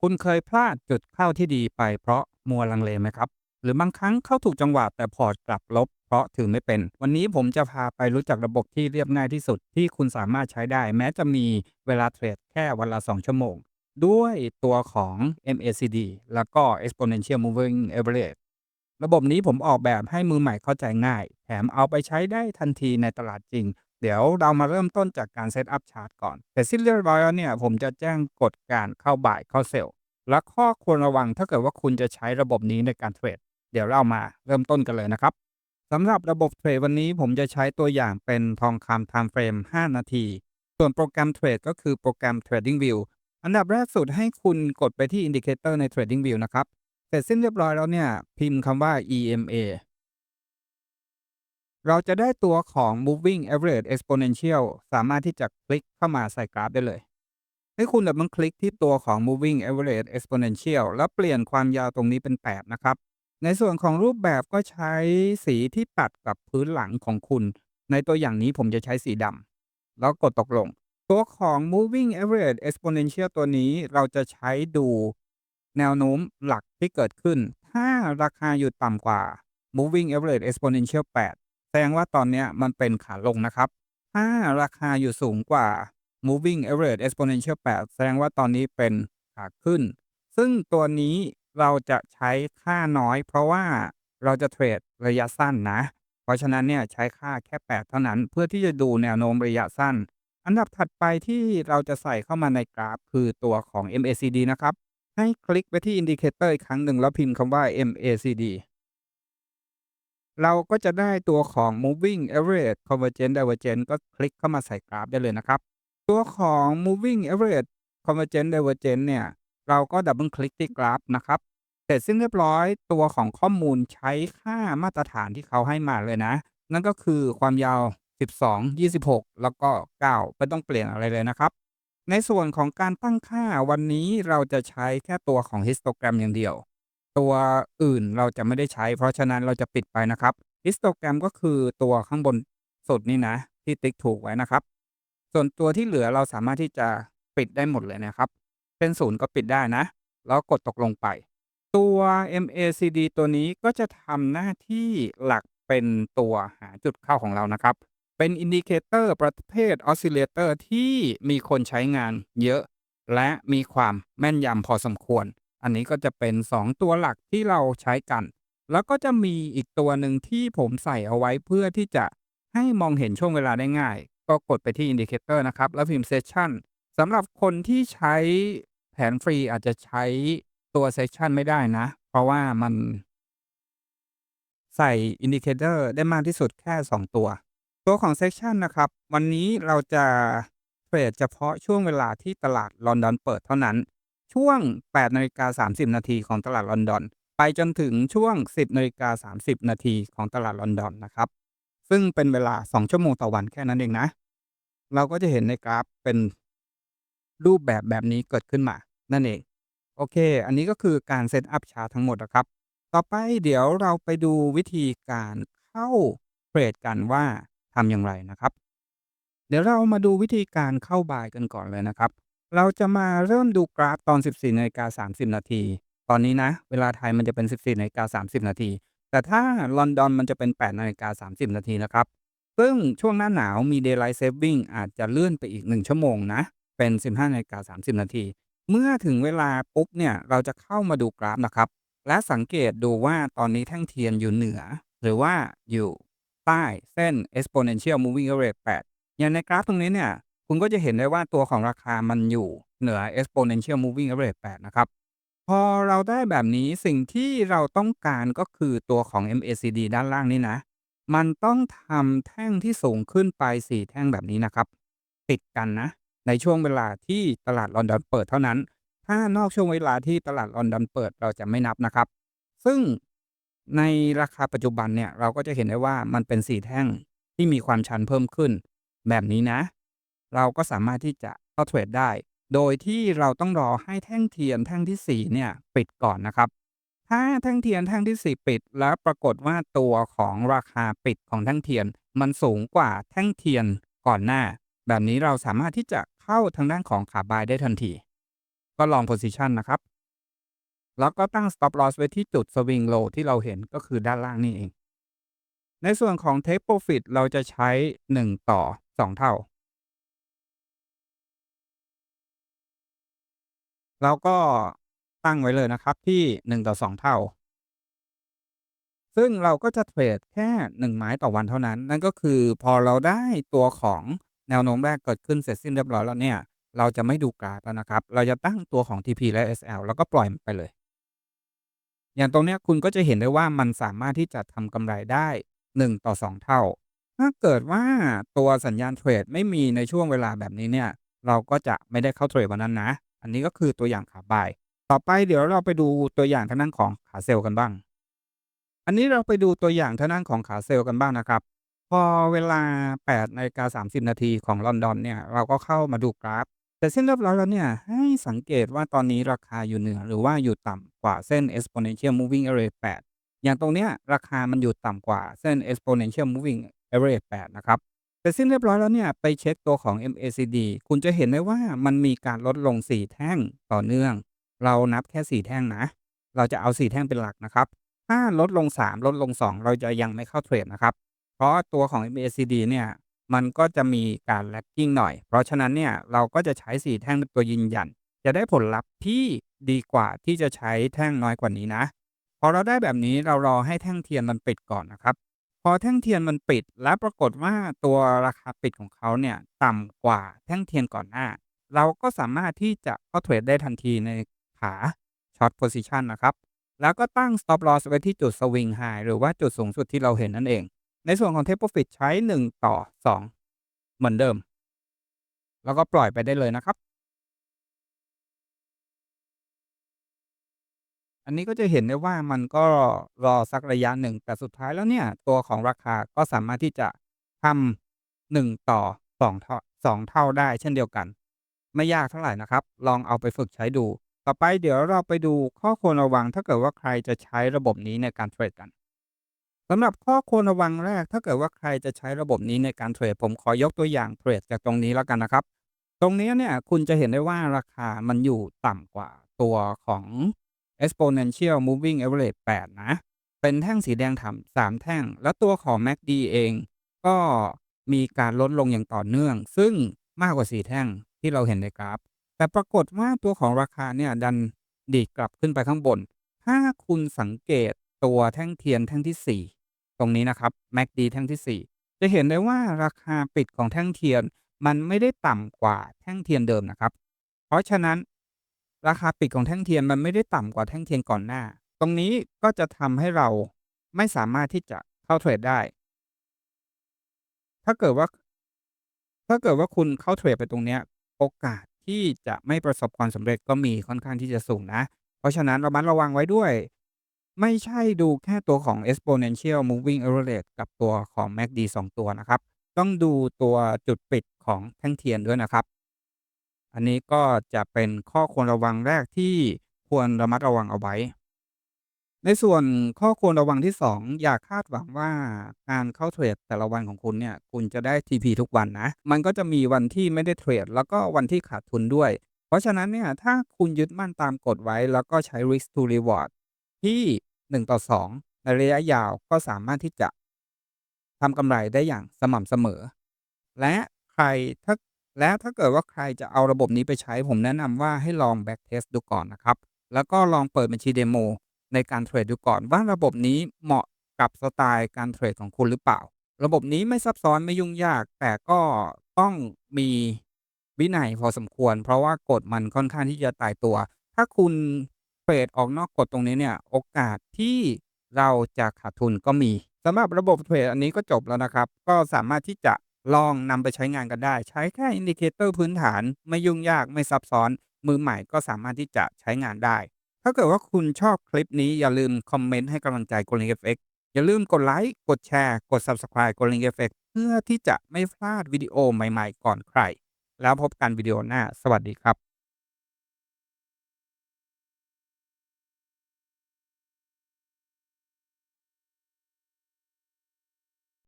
คุณเคยพลาดจุดเข้าที่ดีไปเพราะมัวลังเลไหมครับ หรือบางครั้งเข้าถูกจังหวะแต่พอร์ตกลับลบ เพราะถือไม่เป็น วันนี้ผมจะพาไปรู้จักระบบที่เรียบง่ายที่สุดที่คุณสามารถใช้ได้ แม้จะมีเวลาเทรดแค่วันละ 2 ชั่วโมง ด้วยตัวของ MACD แล้วก็ Exponential Moving Average ระบบนี้ผมออกแบบให้มือใหม่เข้าใจง่าย แถมเอาไปใช้ได้ทันทีในตลาดจริง เดี๋ยวเรามาเริ่มต้นจากการเซตอัพชาร์ตก่อน เสร็จสิ้นเรียบร้อยแล้วเนี่ย ผมจะแจ้งกฎการเข้าบ่ายเข้าเซลล์ และข้อควรระวังถ้าเกิดว่าคุณจะใช้ระบบนี้ในการเทรด เดี๋ยวเรามาเริ่มต้นกันเลยนะครับสำหรับระบบเทรดวันนี้ผมจะใช้ตัวอย่างเป็นทองคำ time frame 5 นาที ส่วนโปรแกรมเทรดก็คือโปรแกรม Trading View อันดับแรกสุดให้คุณกดไปที่ Indicator ใน Trading View นะครับ เสร็จสิ้นเรียบร้อยแล้วเนี่ย พิมพ์คำว่า EMA เราจะได้ตัวของ moving average exponential สามารถที่จะคลิกเข้ามาใส่กราฟได้เลยให้คุณดับเบิลคลิกที่ตัวของ moving average exponential แล้วเปลี่ยนความยาวตรงนี้เป็น 8 นะครับ ในส่วนของรูปแบบก็ใช้สีที่ตัดกับพื้นหลังของคุณ ในตัวอย่างนี้ผมจะใช้สีดำแล้วกดตกลง ตัวของ moving average exponential ตัวนี้เราจะใช้ดูแนวโน้มหลักที่เกิดขึ้น ถ้าราคาอยู่ต่ำกว่า moving average exponential 8 แสดงว่าตอนนี้มันเป็นขาลงนะครับ ถ้าราคาอยู่สูงกว่า moving average exponential 8 แสดงว่าตอนนี้เป็นขาขึ้น ซึ่งตัวนี้เราจะใช้ค่าน้อย เพราะว่าเราจะเทรดระยะสั้นนะ เพราะฉะนั้นเนี่ยใช้ค่าแค่ 8 เท่านั้น เพื่อที่จะดูแนวโน้มระยะสั้น อันดับถัดไปที่เราจะใส่เข้ามาในกราฟคือตัวของ MACD นะครับ ให้คลิกไปที่อินดิเคเตอร์อีกครั้งหนึ่งแล้วพิมพ์คำว่า MACD เราก็จะได้ตัวของ moving average convergent divergent ก็คลิกเข้ามาใส่กราฟได้เลยนะครับ ตัวของ moving average convergent divergent เนี่ย เราก็ดับเบิลคลิกที่กราฟนะครับ เสร็จสิ้นเรียบร้อยตัวของข้อมูลใช้ค่ามาตรฐานที่เขาให้มาเลยนะ นั่นก็คือความยาว 12 26 แล้วก็ 9 ไม่ต้องเปลี่ยนอะไรเลยนะครับ ในส่วนของการตั้งค่าวันนี้เราจะใช้แค่ตัวของ histogram อย่างเดียว ตัวอื่นเราจะไม่ได้ใช้ เพราะฉะนั้นเราจะปิดไปนะครับ histogram ก็คือตัวข้างบนสุดนี่นะ ที่ติ๊กถูกไว้นะครับ ส่วนตัวที่เหลือเราสามารถที่จะปิดได้หมดเลยนะครับ เป็นศูนย์ก็ปิดได้นะ แล้วกดตกลงไป ตัว MACD ตัวนี้ก็จะทำหน้าที่หลักเป็นตัวหาจุดเข้าของเรานะครับ เป็นอินดิเคเตอร์ประเภทออสซิเลเตอร์ที่มีคนใช้งานเยอะ และมีความแม่นยำพอสมควร อันนี้ก็จะเป็น 2 ตัวหลักที่เราใช้กัน แล้วก็จะมีอีกตัวหนึ่งที่ผมใส่เอาไว้เพื่อที่จะให้มองเห็นช่วงเวลาได้ง่าย ก็กดไปที่อินดิเคเตอร์นะครับ แล้วพิมพ์เซสชันสำหรับคนที่ใช้แผนฟรีอาจจะใช้ตัวเซสชันไม่ได้นะ เพราะว่ามันใส่อินดิเคเตอร์ได้มากที่สุดแค่ 2 ตัว ตัวของเซสชันนะครับ วันนี้เราจะเทรดเฉพาะช่วงเวลาที่ตลาดลอนดอนเปิดเท่านั้น ช่วง 8นาฬิกา30 นาทีของตลาดลอนดอน ไปจนถึงช่วง 10นาฬิกา30 นาทีของตลาดลอนดอนนะครับ ซึ่งเป็นเวลา 2 ชั่วโมงต่อวันแค่นั้นเองนะ เราก็จะเห็นในกราฟเป็นรูปแบบแบบนี้เกิดขึ้นมา นั่นเอง โอเค อันนี้ก็คือการเซตอัพชาทั้งหมดนะครับ ต่อไปเดี๋ยวเราไปดูวิธีการเข้าเทรดกันว่าทำอย่างไรนะครับ เดี๋ยวเรามาดูวิธีการเข้าบายกันก่อนเลยนะครับ เราจะมาเริ่มดูกราฟตอน 14นาฬิกา30 นาที ตอนนี้นะ เวลาไทยมันจะเป็น 14นาฬิกา30 นาที แต่ถ้าลอนดอนมันจะเป็น 8นาฬิกา30 นาทีนะครับ ซึ่งช่วงหน้าหนาวมี daylight saving อาจจะเลื่อนไปอีก 1 ชั่วโมงนะ เป็น 15นาฬิกา30 นาที เมื่อถึงเวลาปุ๊บเนี่ย เราจะเข้ามาดูกราฟนะครับ และสังเกตดูว่าตอนนี้แท่งเทียนอยู่เหนือ หรือว่าอยู่ใต้เส้น exponential moving average 8อย่างในกราฟตรงนี้เนี่ย คุณก็จะเห็นได้ว่าตัวของราคามันอยู่เหนือ exponential moving average 8 นะครับ พอเราได้แบบนี้สิ่งที่เราต้องการก็คือตัวของ MACD ด้านล่างนี่นะ มันต้องทำแท่งที่สูงขึ้นไป 4 แท่งแบบนี้นะครับ ติดกันนะ ในช่วงเวลาที่ตลาดลอนดอนเปิดเท่านั้น ถ้านอกช่วงเวลาที่ตลาดลอนดอนเปิดเราจะไม่นับนะครับ ซึ่งในราคาปัจจุบันเนี่ยเราก็จะเห็นได้ว่ามันเป็น 4 แท่งที่มีความชันเพิ่มขึ้น แบบนี้นะ เราก็สามารถที่จะเข้าเทรดได้ โดยที่เราต้องรอให้แท่งเทียนแท่งที่4เนี่ยปิดก่อนนะครับ ถ้าแท่งเทียนแท่งที่ 4 ปิด แล้วปรากฏว่าตัวของราคาปิดของแท่งเทียน มันสูงกว่าแท่งเทียนก่อนหน้า แบบนี้เราสามารถที่จะเข้าทางด้านของขาบายได้ทันที ก็ลอง position นะครับ แล้วก็ตั้ง stop loss ไว้ที่จุด swing low ที่เราเห็นก็คือด้านล่างนี่เอง ในส่วนของ take profit เราจะใช้ 1 ต่อ 2 เท่า เราก็ตั้งไว้เลยนะครับที่ 1 ต่อ 2 เท่า ซึ่งเราก็จะเทรดแค่ 1 ไม้ต่อวันเท่านั้น นั่นก็คือพอเราได้ตัวของแนวโน้มแรกเกิดขึ้นเสร็จสิ้นเรียบร้อยแล้วเนี่ย เราจะไม่ดูกราฟแล้วนะครับ เราจะตั้งตัวของ TP และ SL แล้วก็ปล่อยมันไปเลย อย่างตรงเนี้ยคุณก็จะเห็นได้ว่ามันสามารถที่จะทำกำไรได้ 1 ต่อ 2 เท่า ถ้าเกิดว่าตัวสัญญาณเทรดไม่มีในช่วงเวลาแบบนี้เนี่ย เราก็จะไม่ได้เข้าเทรดวันนั้นนะ อันนี้ก็คือตัวอย่างขาบ่าย ต่อไปเดี๋ยวเราไปดูตัวอย่างทางด้านของขาเซลล์กันบ้าง อันนี้เราไปดูตัวอย่างทางด้านของขาเซลล์กันบ้างนะครับ พอเวลา8นาฬิกา30 นาทีของลอนดอนเนี่ยเราก็เข้ามาดูกราฟ แต่เส้นเรียบร้อยแล้วเนี่ยให้สังเกตว่าตอนนี้ราคาอยู่เหนือหรือว่าอยู่ต่ำกว่าเส้น exponential moving average 8อย่างตรงเนี้ยราคามันอยู่ต่ำกว่าเส้น exponential moving average 8 นะครับ แต่สิ้นเรียบร้อยแล้วเนี่ยไปเช็คตัวของ MACD คุณจะเห็นได้ว่ามันมีการลดลง 4 แท่งต่อเนื่อง เรานับแค่ 4 แท่งนะ เราจะเอา 4 แท่งเป็นหลักนะครับ ถ้าลดลง 3 ลดลง 2 เราจะยังไม่เข้าเทรดนะครับ เพราะตัวของ MACD เนี่ยมันก็จะมีการ lagging หน่อย เพราะฉะนั้นเนี่ยเราก็จะใช้ 4 แท่งเป็นตัวยืนยัน จะได้ผลลัพธ์ที่ดีกว่าที่จะใช้แท่งน้อยกว่านี้นะ พอเราได้แบบนี้เรารอให้แท่งเทียนมันปิดก่อนนะครับ อแท่งเทียนมันปิด แล้วปรากฏว่าตัวราคาปิดของเขาเนี่ยต่ำกว่าแท่งเทียนก่อนหน้า เราก็สามารถที่จะเข้าเทรดได้ทันทีในขา short position นะครับ แล้วก็ตั้ง stop loss ไว้ที่จุด swing high หรือว่าจุดสูงสุดที่เราเห็นนั่นเอง ในส่วนของ take profit ใช้ 1 ต่อ 2 เหมือนเดิม แล้วก็ปล่อยไปได้เลยนะครับ อันนี้ก็จะเห็นได้ว่ามันก็รอสักระยะหนึ่ง แต่สุดท้ายแล้วเนี่ย ตัวของราคาก็สามารถที่จะทำ1ต่อ2เท่า2เท่าได้เช่นเดียวกัน ไม่ยากเท่าไหร่นะครับ ลองเอาไปฝึกใช้ดู ต่อไปเดี๋ยวเราไปดูข้อควรระวังถ้าเกิดว่าใครจะใช้ระบบนี้ในการเทรดกันสำหรับข้อควรระวังแรก ถ้าเกิดว่าใครจะใช้ระบบนี้ในการเทรดผมขอยกตัวอย่างเทรดจากตรงนี้แล้วกันนะครับ ตรงนี้เนี่ยคุณจะเห็นได้ว่าราคามันอยู่ต่ำกว่าตัวของ exponential moving average 8 นะ เป็นแท่งสีแดงถ่ำ3แท่ง แล้วตัวของ MACD เองก็มีการลดลงอย่างต่อเนื่อง ซึ่งมากกว่า 4 แท่งที่เราเห็นในกราฟ แต่ปรากฏว่าตัวของราคาเนี่ยดันดีดกลับขึ้นไปข้างบน ถ้าคุณสังเกตตัวแท่งเทียนแท่งที่ 4 ตรงนี้นะครับ MACD แท่งที่ 4 จะเห็นได้ว่าราคาปิดของแท่งเทียนมันไม่ได้ต่ำกว่าแท่งเทียนเดิมนะครับ เพราะฉะนั้น ราคาปิดของแท่งเทียนมันไม่ได้ต่ำกว่าแท่งเทียนก่อนหน้า ตรงนี้ก็จะทำให้เราไม่สามารถที่จะเข้าเทรดได้ ถ้าเกิดว่า ถ้าเกิดว่าคุณเข้าเทรดไปตรงเนี้ย โอกาสที่จะไม่ประสบความสำเร็จก็มีค่อนข้างที่จะสูงนะ เพราะฉะนั้นระมัดระวังไว้ด้วย ไม่ใช่ดูแค่ตัวของ exponential moving average กับตัวของ MACD 2 ตัวนะครับ ต้องดูตัวจุดปิดของแท่งเทียนด้วยนะครับ อันนี้ก็จะเป็นข้อควรระวังแรกที่ควรระมัดระวังเอาไว้ ในส่วนข้อควรระวังที่ 2 อย่าคาดหวังว่าการเข้าเทรดแต่ละวันของคุณเนี่ย คุณจะได้ TP ทุกวันนะ มันก็จะมีวันที่ไม่ได้เทรด แล้วก็วันที่ขาดทุนด้วย เพราะฉะนั้นเนี่ยถ้าคุณยึดมั่นตามกฎไว้ แล้วก็ใช้ risk to reward ที่ 1 ต่อ 2 ในระยะยาวก็สามารถที่จะทำกำไรได้อย่างสม่ำเสมอ และใครถ้า และถ้าเกิดว่าใครจะเอาระบบนี้ไปใช้ผมแนะนำว่าให้ลอง back test ดูก่อนนะครับ แล้วก็ลองเปิดบัญชีเดโมในการเทรดดูก่อนว่าระบบนี้เหมาะกับสไตล์การเทรดของคุณหรือเปล่า ระบบนี้ไม่ซับซ้อนไม่ยุ่งยาก แต่ก็ต้องมีวินัยพอสมควร เพราะว่ากฎมันค่อนข้างที่จะตายตัว ถ้าคุณเทรดออกนอกกฎตรงนี้เนี่ยโอกาสที่เราจะขาดทุนก็มีสำหรับระบบเทรดอันนี้ก็จบแล้วนะครับ ก็สามารถที่จะ ลองนำไปใช้งานกันได้ ใช้แค่อินดิเคเตอร์พื้นฐานไม่ยุ่งยากไม่ซับซ้อน มือใหม่ก็สามารถที่จะใช้งานได้ ถ้าเกิดว่าคุณชอบคลิปนี้อย่าลืมคอมเมนต์ให้กำลังใจกลิง FX อย่าลืมกดไลค์กดแชร์กด Subscribe กลิง FX เพื่อที่จะไม่พลาดวิดีโอใหม่ๆ ก่อนใคร แล้วพบกันวิดีโอหน้า สวัสดีครับ